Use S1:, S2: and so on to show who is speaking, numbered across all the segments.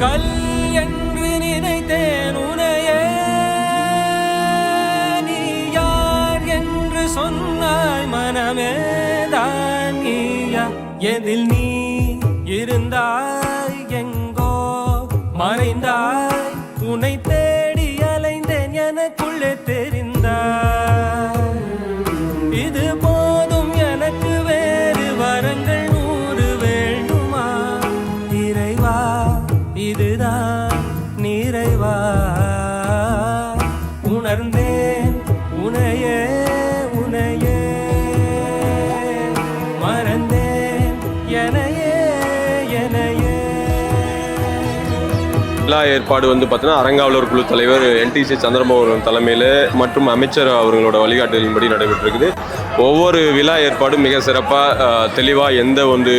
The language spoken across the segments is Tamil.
S1: கல் என்று நினைத்தேன் உனையே. நீ யார் என்று சொன்னாய் மனமே தான் நீயா எதில் நீ இருந்தாய் எங்கோ மறைந்தாய் துணைத்தே நீதான் நிறைவா உணர்ந்தேன் உனையே உனையே. மறந்தேன் எனையே எனையே.
S2: விழா ஏற்பாடு வந்து பார்த்தீங்கன்னா அரங்காவலர் குழு தலைவர் என்டிசி சந்திரமோகன் தலைமையில் மற்றும் அமைச்சர் அவர்களோட வழிகாட்டுதலின்படி நடைபெற்றிருக்குது. ஒவ்வொரு விழா ஏற்பாடும் மிக சிறப்பாக தெளிவாக எந்த ஒரு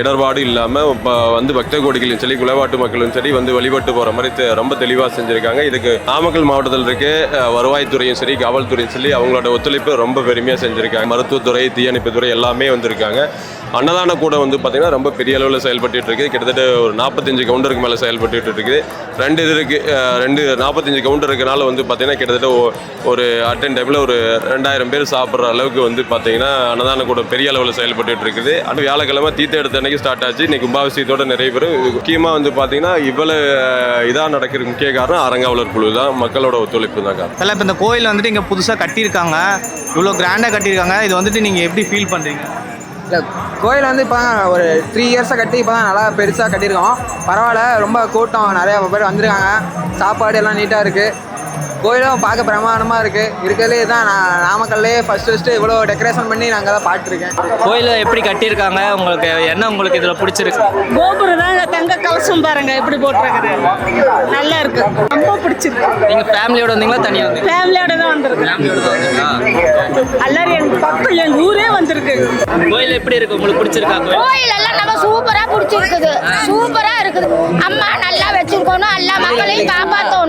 S2: இடர்பாடு இடர்பாடும் இல்லாமல் இப்போ வந்து பக்த கோடிகளும் சரி குலவாட்டு மக்களும் சரி வந்து வழிபட்டு போகிற மாதிரி ரொம்ப தெளிவாக செஞ்சுருக்காங்க. இதுக்கு நாமக்கல் மாவட்டத்தில் இருக்க வருவாய்த்துறையும் சரி காவல்துறையும் சரி அவங்களோட ஒத்துழைப்பு ரொம்ப பெருமையாக செஞ்சுருக்காங்க. மருத்துவத்துறை தீயணைப்புத்துறை எல்லாமே வந்திருக்காங்க. அன்னதான கூட வந்து பார்த்திங்கன்னா ரொம்ப பெரிய அளவில் செயல்பட்டு இருக்குது கிட்டத்தட்ட ஒரு நாற்பத்தஞ்சு கவுண்டருக்கு மேலே செயல்பட்டு இருக்குது ரெண்டு இது இருக்குது ரெண்டு நாற்பத்தஞ்சு கவுண்டர் இருக்கனால வந்து பார்த்திங்கன்னா கிட்டத்தட்ட ஒரு அட்டன் டைமில் ஒரு ரெண்டாயிரம் பேர் சாப்பிட்ற அளவுக்கு வந்து பார்த்திங்கன்னா அன்னதான கூட பெரிய அளவில் செயல்பட்டு இருக்குது. அடுத்து வியாழக்கிழமை தீர்த்த எடுத்த அன்னைக்கு ஸ்டார்ட் ஆச்சு. இன்னைக்கு கும்பாபிஷேகத்தோட நிறைய பேர் முக்கியமாக வந்து பார்த்திங்கன்னா இவ்வளோ இதாக நடக்கிற முக்கிய காரணம் அரங்காவலர் குழு தான். மக்களோட ஒத்துழைப்பு தான் காரணம்.
S3: தலை இப்போ இந்த கோயில் வந்துட்டு இங்கே புதுசாக கட்டியிருக்காங்க. இவ்வளோ கிராண்டாக கட்டியிருக்காங்க. இது வந்துட்டு நீங்கள் எப்படி ஃபீல் பண்ணுறீங்க
S4: இல்லை கோயில் வந்து இப்போ தான் ஒரு த்ரீ இயர்ஸாக கட்டி இப்போ தான் நல்லா பெருசாக கட்டியிருக்கோம். பரவாயில்ல ரொம்ப கூட்டம். நிறையா பேர் வந்திருக்காங்க. சாப்பாடு எல்லாம் நீட்டாக இருக்குது கோயிலும் பார்க்க பிரமாண்டமாக இருக்குது இருக்கிறதுலே தான் நான் நாமக்கல்லே ஃபஸ்ட்டு ஃபஸ்ட்டு இவ்வளோ டெக்கரேஷன் பண்ணி நாங்கள் தான் பார்த்துருக்கேன்.
S3: கோயிலை எப்படி கட்டியிருக்காங்க? உங்களுக்கு என்ன உங்களுக்கு இதில் பிடிச்சிருக்கு?
S5: கோபுரம் தாங்க தங்க கலசம் பாருங்க எப்படி போட்டிருக்குது. நல்லா இருக்கு. ரொம்ப பிடிச்சிருக்கு.
S3: நீங்கள் ஃபேமிலியோட வந்தீங்களா? தனியாக வந்தீங்க
S5: ஃபேமிலியோட தான் வந்திருக்கு
S3: ஃபேமிலியோட தான் வந்தீங்களா?
S5: எல்லாரும் எங்க பக்கம் எங்க ஊரே வந்திருக்கு.
S3: கோயில் எப்படி இருக்கு? உங்களுக்கு பிடிச்சிருக்கா
S6: கோயில்? எல்லாம் நம்ம சூப்பரா பிடிச்சிருக்குது. சூப்பரா இருக்குது. அம்மா நல்லா வச்சிருக்கணும். எல்லா மக்களையும் காப்பாற்றணும்